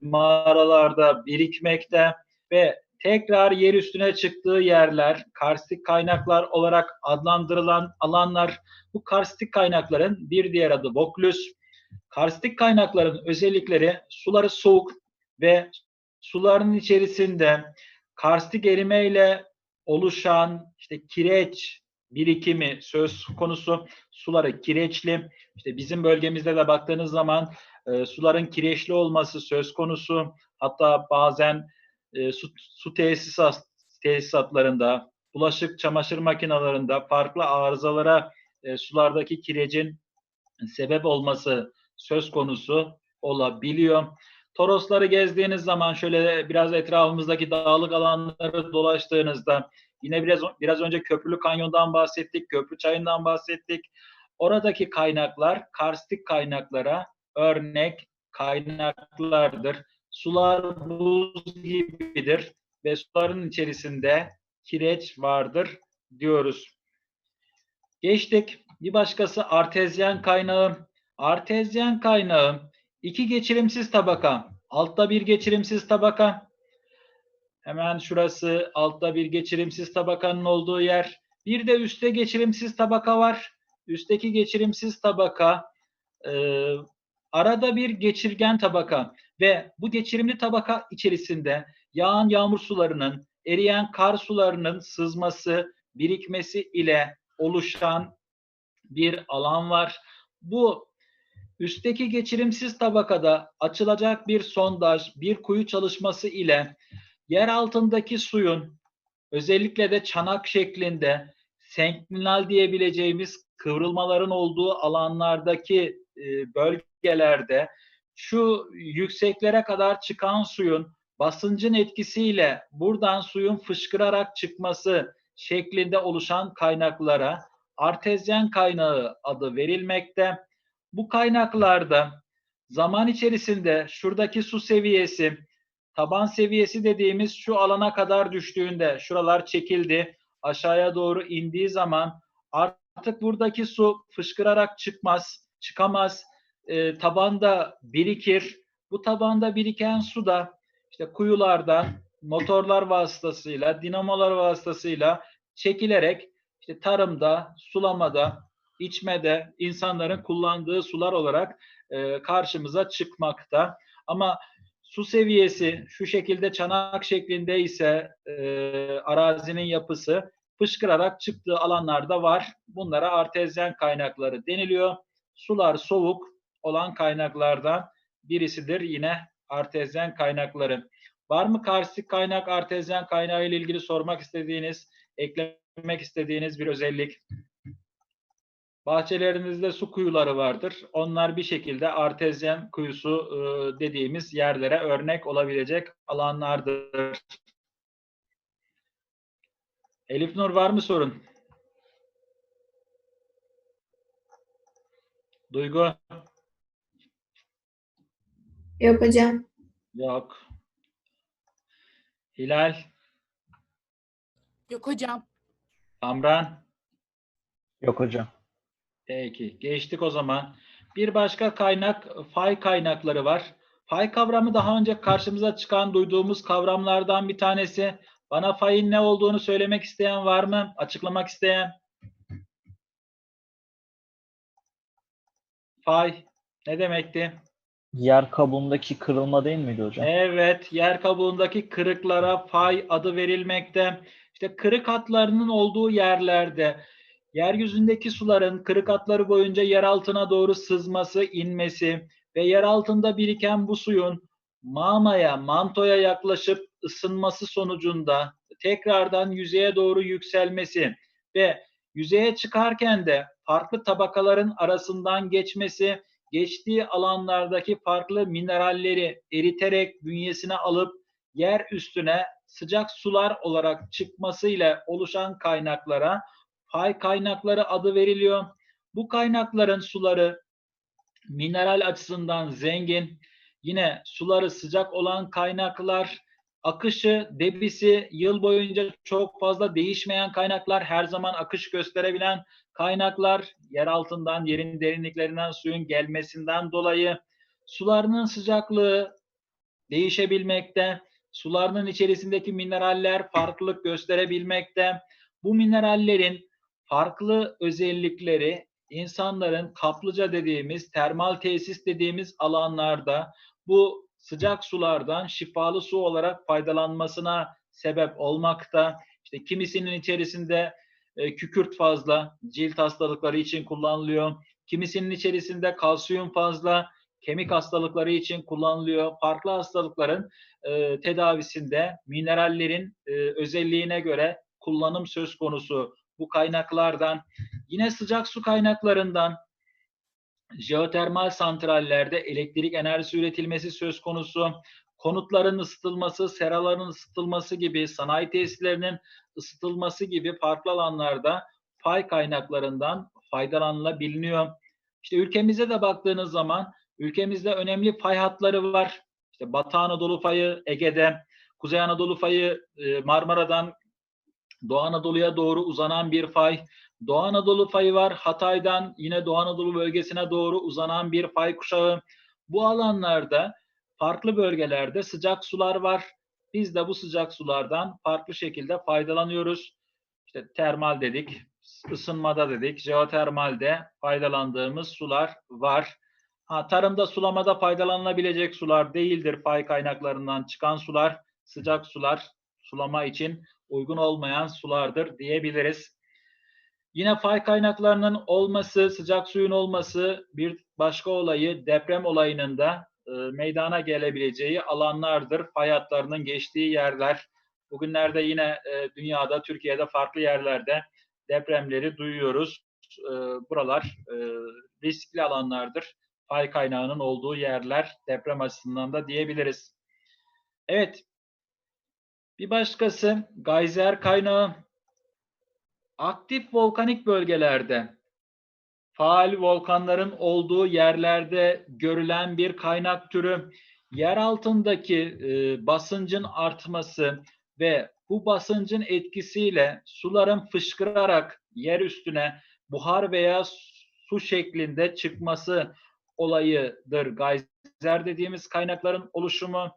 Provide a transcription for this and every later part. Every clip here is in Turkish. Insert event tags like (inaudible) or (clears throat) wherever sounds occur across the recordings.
mağaralarda birikmekte ve tekrar yer üstüne çıktığı yerler karstik kaynaklar olarak adlandırılan alanlar bu karstik kaynakların bir diğer adı Voklüs. Karstik kaynakların özellikleri suları soğuk ve suların içerisinde karstik erimeyle oluşan işte kireç birikimi söz konusu. Suları kireçli. İşte bizim bölgemizde de baktığınız zaman e, suların kireçli olması söz konusu. Hatta bazen e, su, su tesisat, tesisatlarında, bulaşık çamaşır makinelerinde farklı arızalara e, sulardaki kirecin sebep olması söz konusu olabiliyor. Torosları gezdiğiniz zaman şöyle biraz etrafımızdaki dağlık alanları dolaştığınızda yine biraz biraz önce Köprülü Kanyon'dan bahsettik, Köprü Çayı'ndan bahsettik. Oradaki kaynaklar karstik kaynaklara örnek kaynaklardır. Sular buz gibidir ve suların içerisinde kireç vardır diyoruz. Geçtik. Bir başkası artezyen kaynağı. Artezyen kaynağı iki geçirimsiz tabaka. Altta bir geçirimsiz tabaka. Hemen şurası altta bir geçirimsiz tabakanın olduğu yer. Bir de üstte geçirimsiz tabaka var. Üstteki geçirimsiz tabaka e, arada bir geçirgen tabaka ve bu geçirimli tabaka içerisinde yağan yağmur sularının, eriyen kar sularının sızması, birikmesi ile oluşan bir alan var. Bu üstteki geçirimsiz tabakada açılacak bir sondaj, bir kuyu çalışması ile yer altındaki suyun özellikle de çanak şeklinde senklinal diyebileceğimiz kıvrılmaların olduğu alanlardaki e, bölgelerde şu yükseklere kadar çıkan suyun basıncın etkisiyle buradan suyun fışkırarak çıkması şeklinde oluşan kaynaklara artezyen kaynağı adı verilmekte. Bu kaynaklarda zaman içerisinde şuradaki su seviyesi taban seviyesi dediğimiz şu alana kadar düştüğünde şuralar çekildi aşağıya doğru indiği zaman artık buradaki su fışkırarak çıkmaz, çıkamaz. E, tabanda birikir. Bu tabanda biriken su da işte kuyulardan motorlar vasıtasıyla, dinamolar vasıtasıyla çekilerek işte tarımda, sulamada, içmede insanların kullandığı sular olarak e, karşımıza çıkmakta. Ama su seviyesi şu şekilde çanak şeklinde ise e, arazinin yapısı fışkırarak çıktığı alanlarda var. Bunlara artezyen kaynakları deniliyor. Sular soğuk olan kaynaklardan birisidir yine artezyen kaynakları. Var mı karstik kaynak, artezyen kaynağı ile ilgili sormak istediğiniz, eklemek istediğiniz bir özellik? Bahçelerinizde su kuyuları vardır. Onlar bir şekilde artezyen kuyusu e, dediğimiz yerlere örnek olabilecek alanlardır. Elif Nur var mı sorun? Duygu? Yok hocam. Yok. Hilal? Yok hocam. Kamran? Yok hocam. Peki. Geçtik o zaman. Bir başka kaynak fay kaynakları var. Fay kavramı daha önce karşımıza çıkan duyduğumuz kavramlardan bir tanesi. Bana fayın ne olduğunu söylemek isteyen var mı? Açıklamak isteyen? Fay ne demekti? Yer kabuğundaki kırılma değil miydi hocam? Evet, yer kabuğundaki kırıklara fay adı verilmekte. İşte kırık hatlarının olduğu yerlerde yeryüzündeki suların kırık hatları boyunca yer altına doğru sızması, inmesi ve yer altında biriken bu suyun mağmaya, mantoya yaklaşıp ısınması sonucunda tekrardan yüzeye doğru yükselmesi ve yüzeye çıkarken de farklı tabakaların arasından geçmesi, geçtiği alanlardaki farklı mineralleri eriterek bünyesine alıp yer üstüne sıcak sular olarak çıkmasıyla oluşan kaynaklara fay kaynakları adı veriliyor. Bu kaynakların suları mineral açısından zengin, yine suları sıcak olan kaynaklar, akışı, debisi yıl boyunca çok fazla değişmeyen kaynaklar, her zaman akış gösterebilen kaynaklar, yer altından, yerin derinliklerinden suyun gelmesinden dolayı sularının sıcaklığı değişebilmekte. Sularının içerisindeki mineraller farklılık gösterebilmekte. Bu minerallerin farklı özellikleri insanların kaplıca dediğimiz, termal tesis dediğimiz alanlarda bu sıcak sulardan şifalı su olarak faydalanmasına sebep olmakta. İşte kimisinin içerisinde e, kükürt fazla, cilt hastalıkları için kullanılıyor. Kimisinin içerisinde kalsiyum fazla, kemik hastalıkları için kullanılıyor. Farklı hastalıkların e, tedavisinde minerallerin e, özelliğine göre kullanım söz konusu bu kaynaklardan. Yine sıcak su kaynaklarından jeotermal santrallerde elektrik enerjisi üretilmesi söz konusu. Konutların ısıtılması, seraların ısıtılması gibi, sanayi tesislerinin ısıtılması gibi farklı alanlarda fay kaynaklarından faydalanılabiliyor. İşte ülkemize de baktığınız zaman ülkemizde önemli fay hatları var. İşte Batı Anadolu fayı Ege'de, Kuzey Anadolu fayı e, Marmara'dan Doğu Anadolu'ya doğru uzanan bir fay. Doğu Anadolu fayı var. Hatay'dan yine Doğu Anadolu bölgesine doğru uzanan bir fay kuşağı. Bu alanlarda farklı bölgelerde sıcak sular var. Biz de bu sıcak sulardan farklı şekilde faydalanıyoruz. İşte termal dedik, ısınmada dedik, jeotermalde faydalandığımız sular var. Ha, tarımda sulamada faydalanılabilecek sular değildir fay kaynaklarından çıkan sular, sıcak sular sulama için uygun olmayan sulardır diyebiliriz. Yine fay kaynaklarının olması, sıcak suyun olması bir başka olayı deprem olayının da e, meydana gelebileceği alanlardır. Fay hatlarının geçtiği yerler. Bugünlerde yine e, dünyada, Türkiye'de farklı yerlerde depremleri duyuyoruz. E, buralar e, riskli alanlardır. Fay kaynağının olduğu yerler deprem açısından da diyebiliriz. Evet, bir başkası gayzer kaynağı. Aktif volkanik bölgelerde faal volkanların olduğu yerlerde görülen bir kaynak türü. Yer altındaki e, basıncın artması ve bu basıncın etkisiyle suların fışkırarak yer üstüne buhar veya su şeklinde çıkması olayıdır. Gayzer dediğimiz kaynakların oluşumu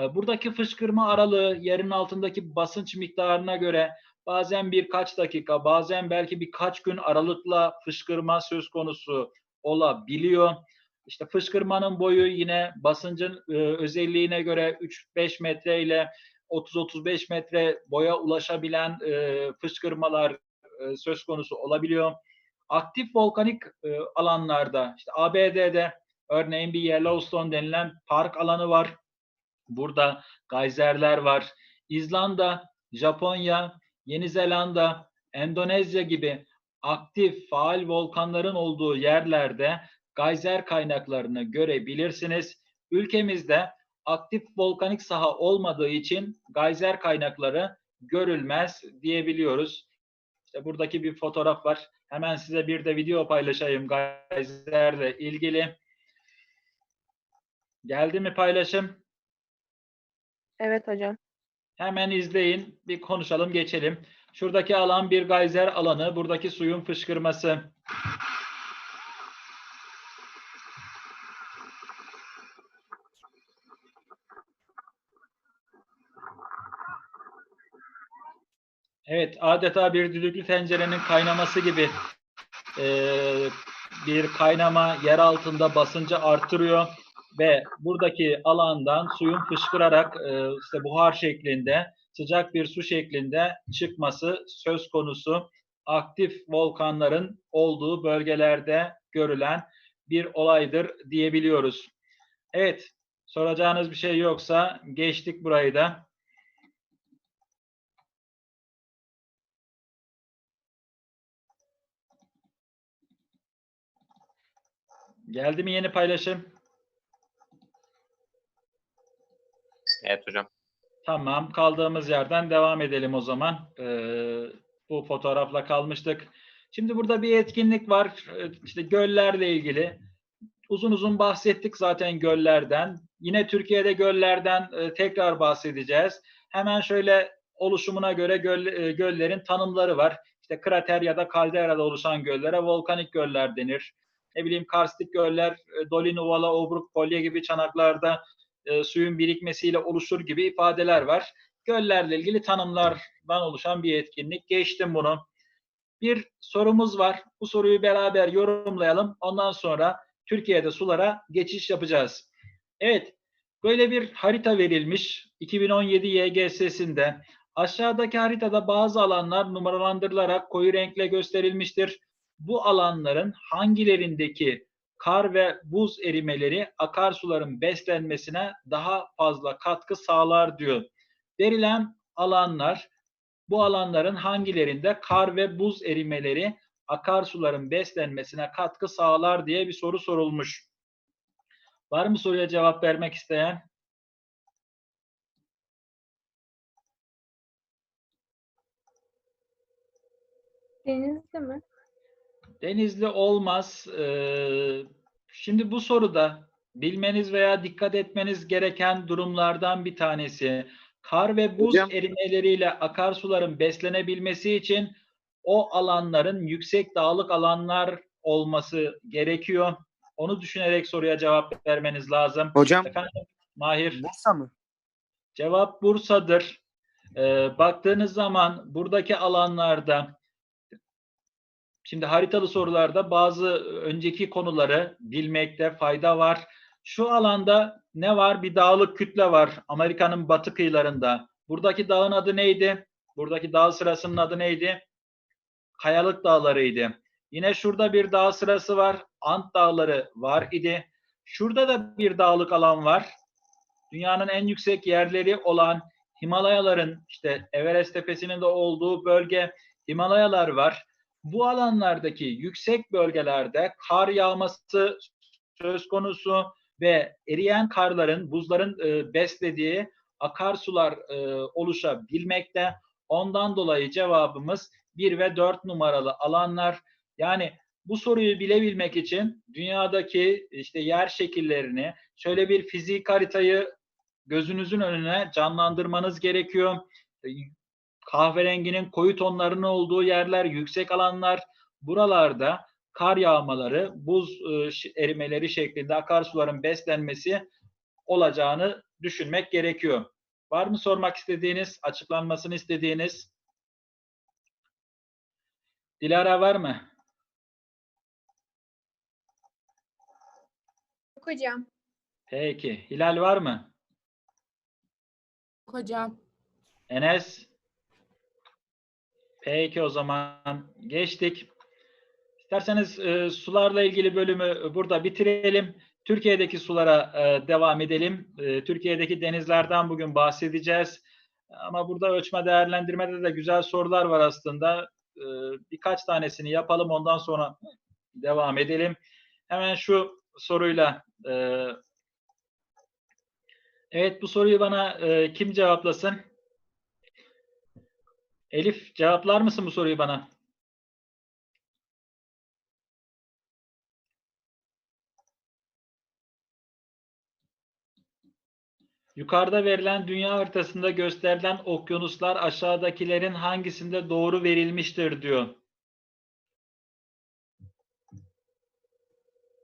e, Buradaki fışkırma aralığı yerin altındaki basınç miktarına göre bazen birkaç dakika, bazen belki birkaç gün aralıkla fışkırma söz konusu olabiliyor. İşte fışkırmanın boyu yine basıncın e, özelliğine göre 3-5 metre ile 30-35 metre boya ulaşabilen e, fışkırmalar e, söz konusu olabiliyor. Aktif volkanik alanlarda, işte ABD'de örneğin bir Yellowstone denilen park alanı var. Burada gayzerler var. İzlanda, Japonya, Yeni Zelanda, Endonezya gibi aktif faal volkanların olduğu yerlerde gayzer kaynaklarını görebilirsiniz. Ülkemizde aktif volkanik saha olmadığı için gayzer kaynakları görülmez diyebiliyoruz. İşte buradaki bir fotoğraf var. Hemen size bir de video paylaşayım gayzerle ilgili. Geldi mi paylaşım? Evet hocam. Hemen izleyin, bir konuşalım, geçelim. Şuradaki alan bir gayzer alanı, buradaki suyun fışkırması. Evet, adeta bir düdüklü tencerenin kaynaması gibi eee, bir kaynama yer altında basıncı artırıyor ve buradaki alandan suyun fışkırarak e, işte buhar şeklinde sıcak bir su şeklinde çıkması söz konusu aktif volkanların olduğu bölgelerde görülen bir olaydır diyebiliyoruz. Evet, soracağınız bir şey yoksa geçtik burayı da. Geldi mi yeni paylaşım? Evet hocam. Tamam, kaldığımız yerden devam edelim o zaman. Ee, bu fotoğrafla kalmıştık. Şimdi burada bir etkinlik var. Ee, İşte göllerle ilgili. Uzun uzun bahsettik zaten göllerden. Yine Türkiye'de göllerden e, tekrar bahsedeceğiz. Hemen şöyle oluşumuna göre göl, e, göllerin tanımları var. İşte krater ya da kalderada oluşan göllere volkanik göller denir. Ne bileyim karstik göller, e, Dolin Ovala, Obruk, Kolye gibi çanaklarda e, suyun birikmesiyle oluşur gibi ifadeler var. Göllerle ilgili tanımlardan oluşan bir etkinlik. Geçtim bunu. Bir sorumuz var. Bu soruyu beraber yorumlayalım. Ondan sonra Türkiye'de sulara geçiş yapacağız. Evet, böyle bir harita verilmiş 2017 YGS'sinde. Aşağıdaki haritada bazı alanlar numaralandırılarak koyu renkle gösterilmiştir. Bu alanların hangilerindeki kar ve buz erimeleri akarsuların beslenmesine daha fazla katkı sağlar diyor. Verilen alanlar bu alanların hangilerinde kar ve buz erimeleri akarsuların beslenmesine katkı sağlar diye bir soru sorulmuş. Var mı soruya cevap vermek isteyen? Denizli mi? Denizli olmaz. Ee, şimdi bu soruda bilmeniz veya dikkat etmeniz gereken durumlardan bir tanesi. Kar ve buz Hocam. erimeleriyle akarsuların beslenebilmesi için o alanların yüksek dağlık alanlar olması gerekiyor. Onu düşünerek soruya cevap vermeniz lazım. Hocam Efendim Mahir. Bursa mı? Cevap Bursa'dır. Ee, baktığınız zaman buradaki alanlarda şimdi haritalı sorularda bazı önceki konuları bilmekte fayda var. Şu alanda ne var? Bir dağlık kütle var Amerika'nın batı kıyılarında. Buradaki dağın adı neydi? Buradaki dağ sırasının adı neydi? Kayalık Dağları'ydı. Yine şurada bir dağ sırası var. Ant Dağları var idi. Şurada da bir dağlık alan var dünyanın en yüksek yerleri olan Himalayaların işte Everest tepesinin de olduğu bölge Himalayalar var. Bu alanlardaki yüksek bölgelerde kar yağması söz konusu ve eriyen karların, buzların e, beslediği akarsular e, oluşabilmekte. Ondan dolayı cevabımız 1 ve 4 numaralı alanlar. Yani bu soruyu bilebilmek için dünyadaki işte yer şekillerini, şöyle bir fizik haritayı gözünüzün önüne canlandırmanız gerekiyor. Kahverenginin koyu tonlarının olduğu yerler, yüksek alanlar, buralarda kar yağmaları, buz e, erimeleri şeklinde akarsuların beslenmesi olacağını düşünmek gerekiyor. Var mı sormak istediğiniz, açıklanmasını istediğiniz? Dilara var mı? Yok hocam. Peki. Hilal var mı? Hocam. Enes? Peki o zaman geçtik. İsterseniz e, sularla ilgili bölümü burada bitirelim. Türkiye'deki sulara e, devam edelim. E, Türkiye'deki denizlerden bugün bahsedeceğiz. Ama burada ölçme değerlendirmede de güzel sorular var aslında. E, birkaç tanesini yapalım ondan sonra devam edelim. Hemen şu soruyla e, Evet bu soruyu bana e, kim cevaplasın? Elif cevaplar mısın bu soruyu bana? Yukarıda verilen dünya haritasında gösterilen okyanuslar aşağıdakilerin hangisinde doğru verilmiştir diyor.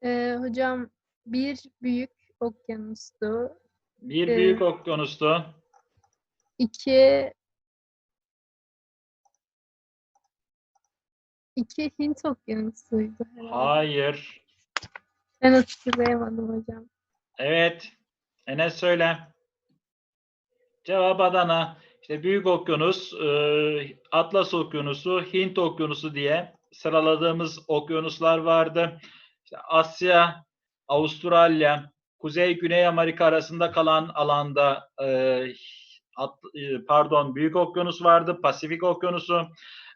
Ee, hocam bir büyük okyanustu. Bir Evet. büyük okyanustu. iki iki Hint okyanusuydu herhalde. Hayır. Ben hatırlayamadım hocam. Evet. Enes söyle. Cevap Adana. İşte Büyük Okyanus, e, Atlas Okyanusu, Hint Okyanusu diye sıraladığımız okyanuslar vardı. İşte Asya, Avustralya, Kuzey Güney Amerika arasında kalan alanda e, e, pardon Büyük Okyanus vardı, Pasifik Okyanusu,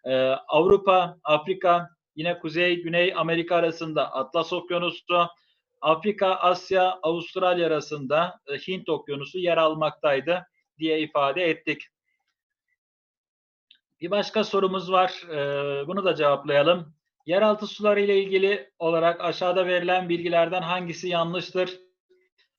E, Avrupa, Afrika, yine Kuzey Güney Amerika arasında Atlas Okyanusu, Afrika, Asya, Avustralya arasında e, Hint Okyanusu yer almaktaydı diye ifade ettik. Bir başka sorumuz var. e, Bunu da cevaplayalım. Yeraltı suları ile ilgili olarak aşağıda verilen bilgilerden hangisi yanlıştır?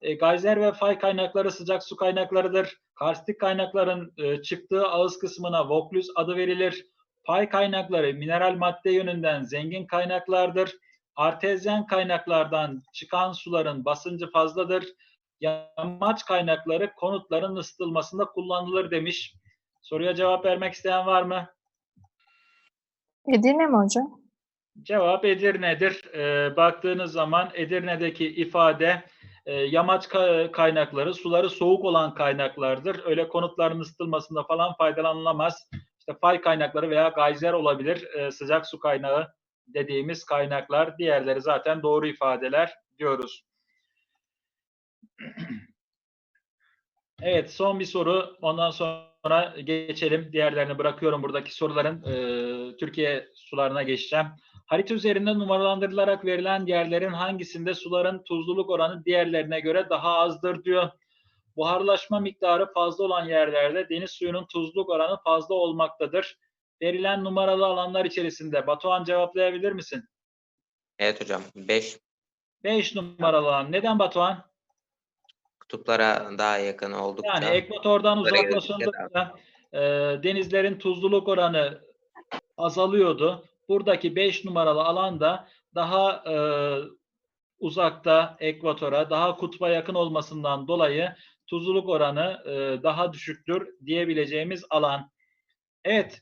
E, Gayzer ve fay kaynakları sıcak su kaynaklarıdır. Karstik kaynakların e, çıktığı ağız kısmına Vaucluse adı verilir. Fay kaynakları mineral madde yönünden zengin kaynaklardır. Artezyen kaynaklardan çıkan suların basıncı fazladır. yamaç kaynakları konutların ısıtılmasında kullanılır demiş. Soruya cevap vermek isteyen var mı? Edirne mi hocam? Cevap Edirne'dir. Ee, baktığınız zaman Edirne'deki ifade e, yamaç ka- kaynakları, suları soğuk olan kaynaklardır. Öyle konutların ısıtılmasında falan faydalanılamaz. İşte fay kaynakları veya gayzer olabilir. e, sıcak su kaynağı dediğimiz kaynaklar. Diğerleri zaten doğru ifadeler diyoruz. (clears throat) Evet son bir soru. Ondan sonra geçelim. Diğerlerini bırakıyorum. Buradaki soruların e, Türkiye sularına geçeceğim. Harita üzerinde numaralandırılarak verilen yerlerin hangisinde suların tuzluluk oranı diğerlerine göre daha azdır diyor. Buharlaşma miktarı fazla olan yerlerde deniz suyunun tuzluluk oranı fazla olmaktadır. Verilen numaralı alanlar içerisinde Batuhan cevaplayabilir misin? Evet hocam. 5 5 numaralı alan. Neden Batuhan? kutuplara daha yakın oldukça. Yani ekvatordan göre uzaklaşıldıkça e, denizlerin tuzluluk oranı azalıyordu. Buradaki 5 numaralı alanda daha e, uzakta ekvatora, daha kutba yakın olmasından dolayı tuzluluk oranı e, daha düşüktür diyebileceğimiz alan. Evet.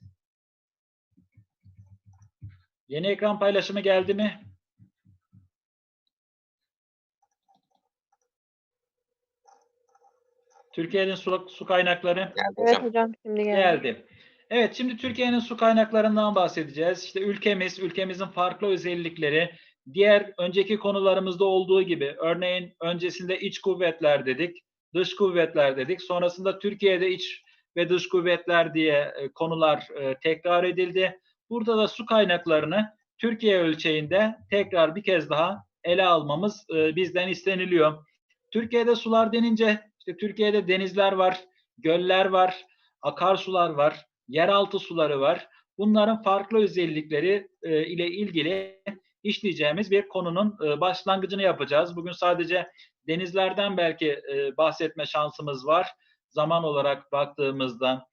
Yeni ekran paylaşımı geldi mi? Türkiye'nin su, su kaynakları. Geldi Evet hocam. hocam şimdi geldi. Geldi. Evet şimdi Türkiye'nin su kaynaklarından bahsedeceğiz. İşte ülkemiz, ülkemizin farklı özellikleri, diğer önceki konularımızda olduğu gibi örneğin öncesinde iç kuvvetler dedik, dış kuvvetler dedik. Sonrasında Türkiye'de iç ve dış kuvvetler diye e, konular e, tekrar edildi. Burada da su kaynaklarını Türkiye ölçeğinde tekrar bir kez daha ele almamız e, bizden isteniliyor. Türkiye'de sular denince işte Türkiye'de denizler var, göller var, akarsular var, yeraltı suları var. Bunların farklı özellikleri ile ilgili işleyeceğimiz bir konunun başlangıcını yapacağız. Bugün sadece denizlerden belki e, bahsetme şansımız var zaman olarak baktığımızda.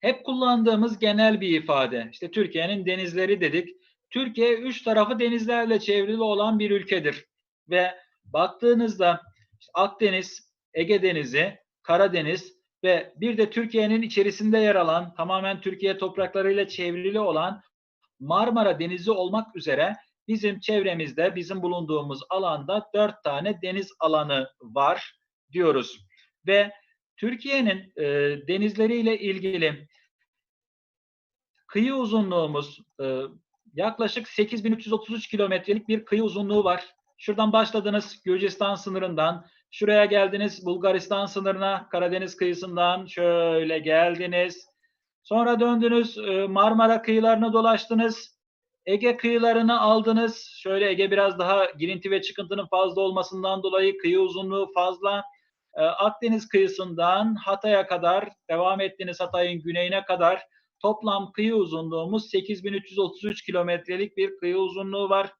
Hep kullandığımız genel bir ifade. İşte Türkiye'nin denizleri dedik. Türkiye üç tarafı denizlerle çevrili olan bir ülkedir. Ve baktığınızda işte Akdeniz, Ege Denizi, Karadeniz ve bir de Türkiye'nin içerisinde yer alan, tamamen Türkiye topraklarıyla çevrili olan Marmara Denizi olmak üzere bizim çevremizde, bizim bulunduğumuz alanda dört tane deniz alanı var diyoruz. Ve Türkiye'nin e, denizleriyle ilgili kıyı uzunluğumuz e, yaklaşık 8333 kilometrelik bir kıyı uzunluğu var. Şuradan başladınız Gürcistan sınırından, şuraya geldiniz Bulgaristan sınırına, Karadeniz kıyısından şöyle geldiniz. Sonra döndünüz e, Marmara kıyılarını dolaştınız. Ege kıyılarını aldınız. Şöyle Ege biraz daha girinti ve çıkıntının fazla olmasından dolayı kıyı uzunluğu fazla. E, Akdeniz kıyısından Hatay'a kadar devam ettiniz Hatay'ın güneyine kadar. Toplam kıyı uzunluğumuz 8333 kilometrelik bir kıyı uzunluğu var.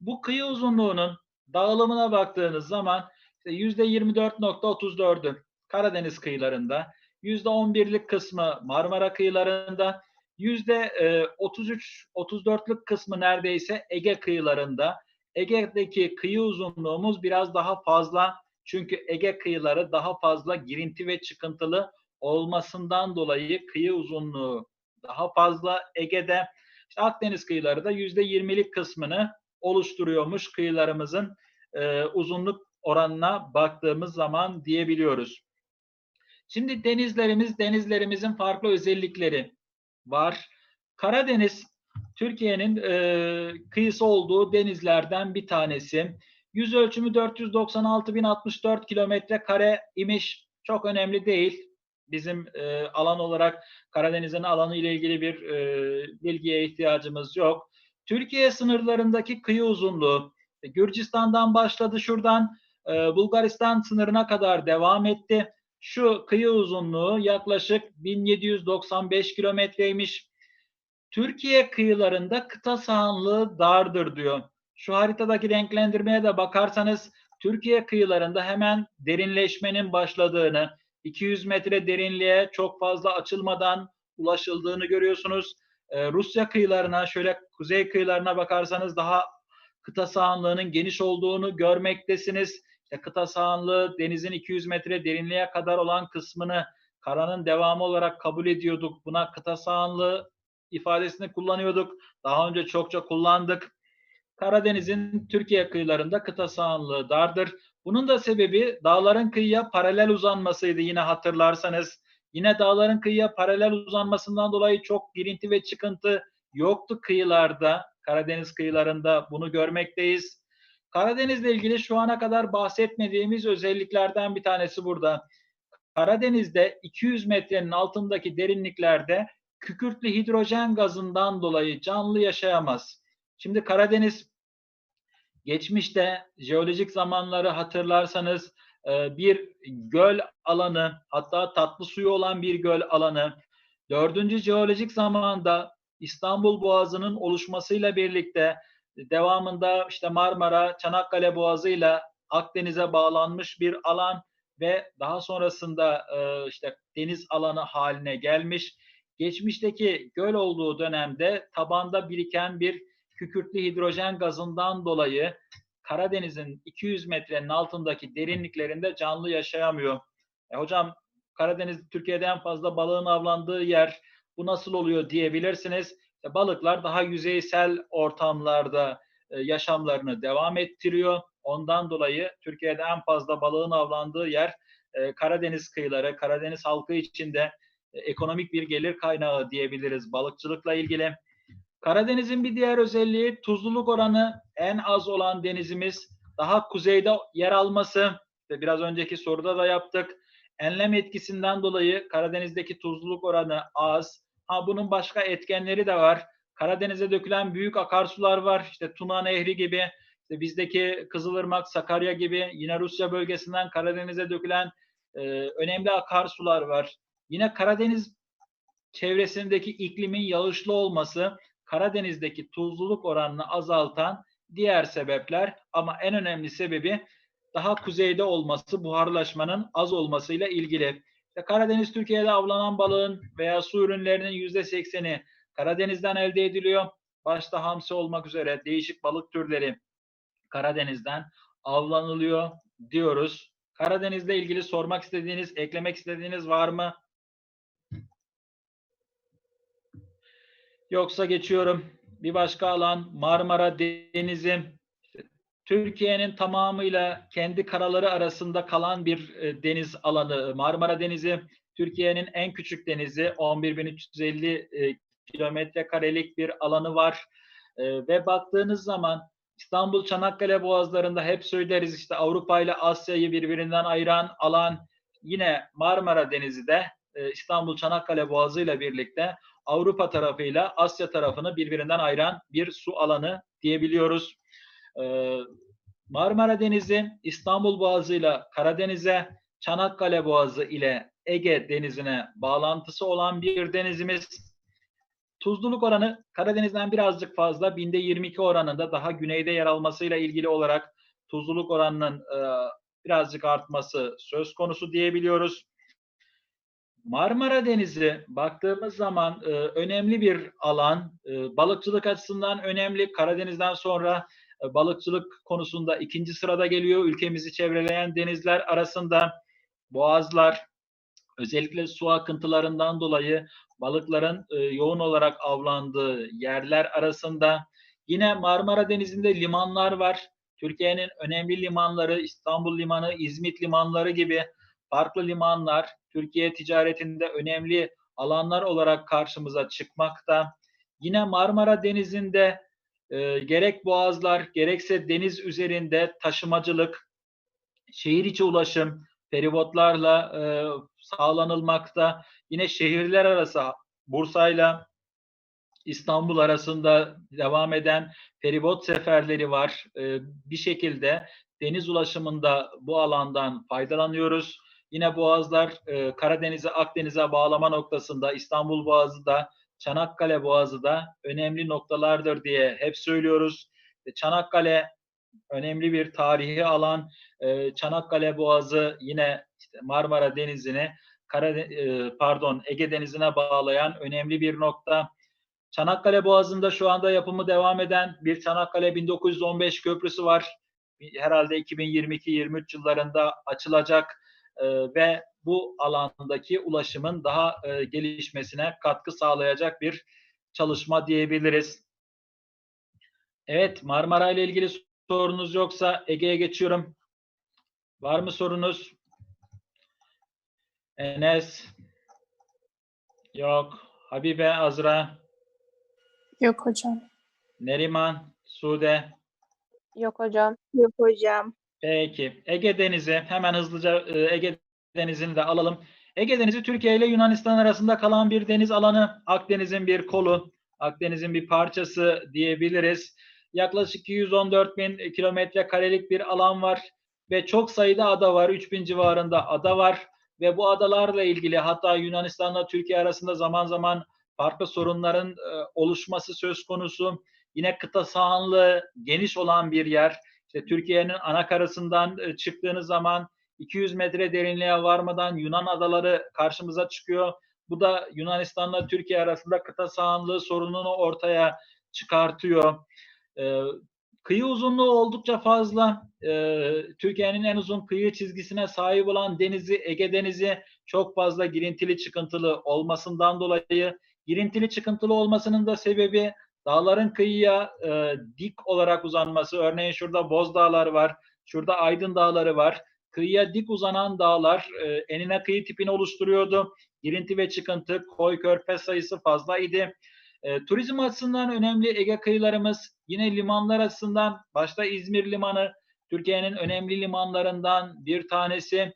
Bu kıyı uzunluğunun dağılımına baktığınız zaman işte %24.34'ü Karadeniz kıyılarında, %11'lik kısmı Marmara kıyılarında, %33-34'lük kısmı neredeyse Ege kıyılarında. Ege'deki kıyı uzunluğumuz biraz daha fazla. Çünkü Ege kıyıları daha fazla girinti ve çıkıntılı olmasından dolayı kıyı uzunluğu daha fazla Ege'de. İşte Akdeniz kıyıları da %20'lik kısmını oluşturuyormuş kıyılarımızın e, uzunluk oranına baktığımız zaman diyebiliyoruz. Şimdi denizlerimiz, denizlerimizin farklı özellikleri var. Karadeniz, Türkiye'nin e, kıyısı olduğu denizlerden bir tanesi. Yüz ölçümü 496.064 kilometre kare imiş. Çok önemli değil. Bizim e, alan olarak Karadeniz'in alanı ile ilgili bir e, bilgiye ihtiyacımız yok. Türkiye sınırlarındaki kıyı uzunluğu Gürcistan'dan başladı şuradan e, Bulgaristan sınırına kadar devam etti. Şu kıyı uzunluğu yaklaşık 1795 kilometreymiş. Türkiye kıyılarında kıta sahanlığı dardır diyor. Şu haritadaki renklendirmeye de bakarsanız Türkiye kıyılarında hemen derinleşmenin başladığını, 200 metre derinliğe çok fazla açılmadan ulaşıldığını görüyorsunuz. Ee, Rusya kıyılarına, şöyle kuzey kıyılarına bakarsanız daha kıta sahanlığının geniş olduğunu görmektesiniz. İşte kıta sahanlığı denizin 200 metre derinliğe kadar olan kısmını karanın devamı olarak kabul ediyorduk. Buna kıta sahanlığı ifadesini kullanıyorduk. Daha önce çokça kullandık. Karadeniz'in Türkiye kıyılarında kıta sahanlığı dardır. Bunun da sebebi dağların kıyıya paralel uzanmasıydı yine hatırlarsanız. Yine dağların kıyıya paralel uzanmasından dolayı çok girinti ve çıkıntı yoktu kıyılarda. Karadeniz kıyılarında bunu görmekteyiz. Karadeniz'le ilgili şu ana kadar bahsetmediğimiz özelliklerden bir tanesi burada. Karadeniz'de 200 metrenin altındaki derinliklerde kükürtlü hidrojen gazından dolayı canlı yaşayamaz. Şimdi Karadeniz geçmişte jeolojik zamanları hatırlarsanız e, bir göl alanı hatta tatlı suyu olan bir göl alanı. Dördüncü jeolojik zamanda İstanbul Boğazı'nın oluşmasıyla birlikte devamında işte Marmara, Çanakkale Boğazı'yla Akdeniz'e bağlanmış bir alan ve daha sonrasında e, işte deniz alanı haline gelmiş. Geçmişteki göl olduğu dönemde tabanda biriken bir kükürtlü hidrojen gazından dolayı Karadeniz'in 200 metrenin altındaki derinliklerinde canlı yaşayamıyor. E hocam Karadeniz Türkiye'de en fazla balığın avlandığı yer. Bu nasıl oluyor diyebilirsiniz. İşte balıklar daha yüzeysel ortamlarda e, yaşamlarını devam ettiriyor. Ondan dolayı Türkiye'de en fazla balığın avlandığı yer e, Karadeniz kıyıları, Karadeniz halkı için de e, ekonomik bir gelir kaynağı diyebiliriz balıkçılıkla ilgili. Karadeniz'in bir diğer özelliği tuzluluk oranı en az olan denizimiz. Daha kuzeyde yer alması. İşte biraz önceki soruda da yaptık. Enlem etkisinden dolayı Karadeniz'deki tuzluluk oranı az. Ha bunun başka etkenleri de var. Karadeniz'e dökülen büyük akarsular var. İşte Tuna Nehri gibi, işte bizdeki Kızılırmak, Sakarya gibi, yine Rusya bölgesinden Karadeniz'e dökülen e, önemli akarsular var. Yine Karadeniz çevresindeki iklimin yağışlı olması Karadeniz'deki tuzluluk oranını azaltan diğer sebepler ama en önemli sebebi daha kuzeyde olması, buharlaşmanın az olmasıyla ilgili. İşte Karadeniz Türkiye'de avlanan balığın veya su ürünlerinin yüzde sekseni Karadeniz'den elde ediliyor. Başta hamsi olmak üzere değişik balık türleri Karadeniz'den avlanılıyor diyoruz. Karadeniz'le ilgili sormak istediğiniz, eklemek istediğiniz var mı? Yoksa geçiyorum. Bir başka alan Marmara Denizi. Türkiye'nin tamamıyla kendi karaları arasında kalan bir e, deniz alanı. Marmara Denizi Türkiye'nin en küçük denizi. 11.350 e, kilometre karelik bir alanı var. E, ve baktığınız zaman İstanbul Çanakkale boğazlarında hep söyleriz işte Avrupa ile Asya'yı birbirinden ayıran alan yine Marmara Denizi de İstanbul Çanakkale Boğazı ile birlikte Avrupa tarafıyla Asya tarafını birbirinden ayıran bir su alanı diyebiliyoruz. Ee, Marmara Denizi İstanbul Boğazı ile Karadeniz'e, Çanakkale Boğazı ile Ege Denizi'ne bağlantısı olan bir denizimiz. Tuzluluk oranı Karadeniz'den birazcık fazla, binde 22 oranında daha güneyde yer almasıyla ilgili olarak tuzluluk oranının e, birazcık artması söz konusu diyebiliyoruz. Marmara Denizi baktığımız zaman e, önemli bir alan. E, balıkçılık açısından önemli. Karadeniz'den sonra balıkçılık konusunda ikinci sırada geliyor. Ülkemizi çevreleyen denizler arasında boğazlar, özellikle su akıntılarından dolayı balıkların e, yoğun olarak avlandığı yerler arasında. Yine Marmara Denizi'nde limanlar var. Türkiye'nin önemli limanları İstanbul Limanı, İzmit limanları gibi farklı limanlar Türkiye ticaretinde önemli alanlar olarak karşımıza çıkmakta. Yine Marmara Denizi'nde e, gerek boğazlar gerekse deniz üzerinde taşımacılık, şehir içi ulaşım feribotlarla e, sağlanılmakta. Yine şehirler arası Bursa'yla İstanbul arasında devam eden feribot seferleri var. E, bir şekilde deniz ulaşımında bu alandan faydalanıyoruz. Yine boğazlar e, Karadeniz'e Akdeniz'e bağlama noktasında İstanbul Boğazı da Çanakkale Boğazı da önemli noktalardır diye hep söylüyoruz. E, Çanakkale önemli bir tarihi alan. E, Çanakkale Boğazı yine Marmara Denizi'ni e, pardon Ege Denizi'ne bağlayan önemli bir nokta. Çanakkale Boğazı'nda şu anda yapımı devam eden bir Çanakkale 1915 köprüsü var. herhalde 2022-23 yıllarında açılacak ve bu alandaki ulaşımın daha e, gelişmesine katkı sağlayacak bir çalışma diyebiliriz. Evet, Marmara ile ilgili sorunuz yoksa Ege'ye geçiyorum. Var mı sorunuz? Enes? Yok. Habibe, Azra, Yok hocam. Neriman, Sude. Yok hocam. Yok hocam. Peki. Ege Denizi. Hemen hızlıca e, Ege Denizi'ni de alalım. Ege Denizi Türkiye ile Yunanistan arasında kalan bir deniz alanı. Akdeniz'in bir kolu. Akdeniz'in bir parçası diyebiliriz. Yaklaşık 214 bin kilometre karelik bir alan var ve çok sayıda ada var. 3000 civarında ada var ve bu adalarla ilgili hatta Yunanistan'la Türkiye arasında zaman zaman farklı sorunların e, oluşması söz konusu. Yine kıta sahanlığı geniş olan bir yer. İşte Türkiye'nin ana karasından e, çıktığınız zaman 200 metre derinliğe varmadan Yunan adaları karşımıza çıkıyor. Bu da Yunanistan'la Türkiye arasında kıta sahanlığı sorununu ortaya çıkartıyor. Ee, kıyı uzunluğu oldukça fazla. Ee, Türkiye'nin en uzun kıyı çizgisine sahip olan denizi Ege Denizi çok fazla girintili çıkıntılı olmasından dolayı girintili çıkıntılı olmasının da sebebi dağların kıyıya e, dik olarak uzanması. Örneğin şurada Boz Dağları var, şurada Aydın Dağları var. Kıyıya dik uzanan dağlar e, enine kıyı tipini oluşturuyordu. Girinti ve çıkıntı, koy körfez sayısı fazla idi. E, turizm açısından önemli Ege kıyılarımız. Yine limanlar açısından başta İzmir Limanı Türkiye'nin önemli limanlarından bir tanesi.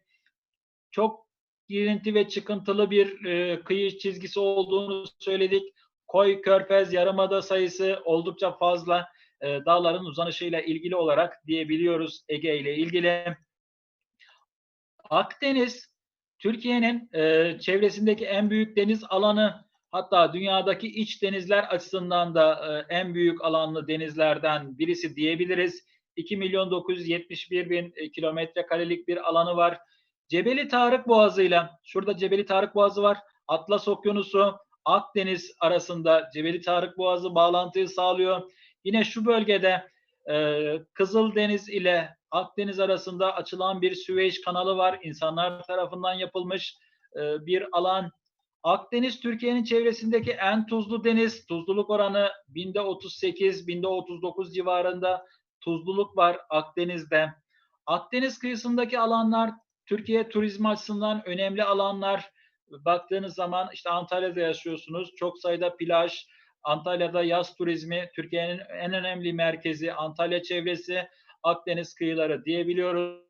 Çok girinti ve çıkıntılı bir e, kıyı çizgisi olduğunu söyledik. Koy Körfez Yarımada sayısı oldukça fazla. E, dağların uzanışıyla ilgili olarak diyebiliyoruz Ege ile ilgili. Akdeniz Türkiye'nin e, çevresindeki en büyük deniz alanı hatta dünyadaki iç denizler açısından da e, en büyük alanlı denizlerden birisi diyebiliriz. 2 milyon 971 bin kilometre karelik bir alanı var. Cebeli Tarık Boğazı'yla, şurada Cebeli Tarık Boğazı var. Atlas Okyanusu, Akdeniz arasında Cebeli Tarık Boğazı bağlantıyı sağlıyor. Yine şu bölgede e, Kızıldeniz ile Akdeniz arasında açılan bir Süveyş kanalı var. İnsanlar tarafından yapılmış e, bir alan. Akdeniz Türkiye'nin çevresindeki en tuzlu deniz. Tuzluluk oranı binde 38, binde 39 civarında tuzluluk var Akdeniz'de. Akdeniz kıyısındaki alanlar Türkiye turizm açısından önemli alanlar. Baktığınız zaman işte Antalya'da yaşıyorsunuz. Çok sayıda plaj, Antalya'da yaz turizmi, Türkiye'nin en önemli merkezi Antalya çevresi, Akdeniz kıyıları diyebiliyoruz.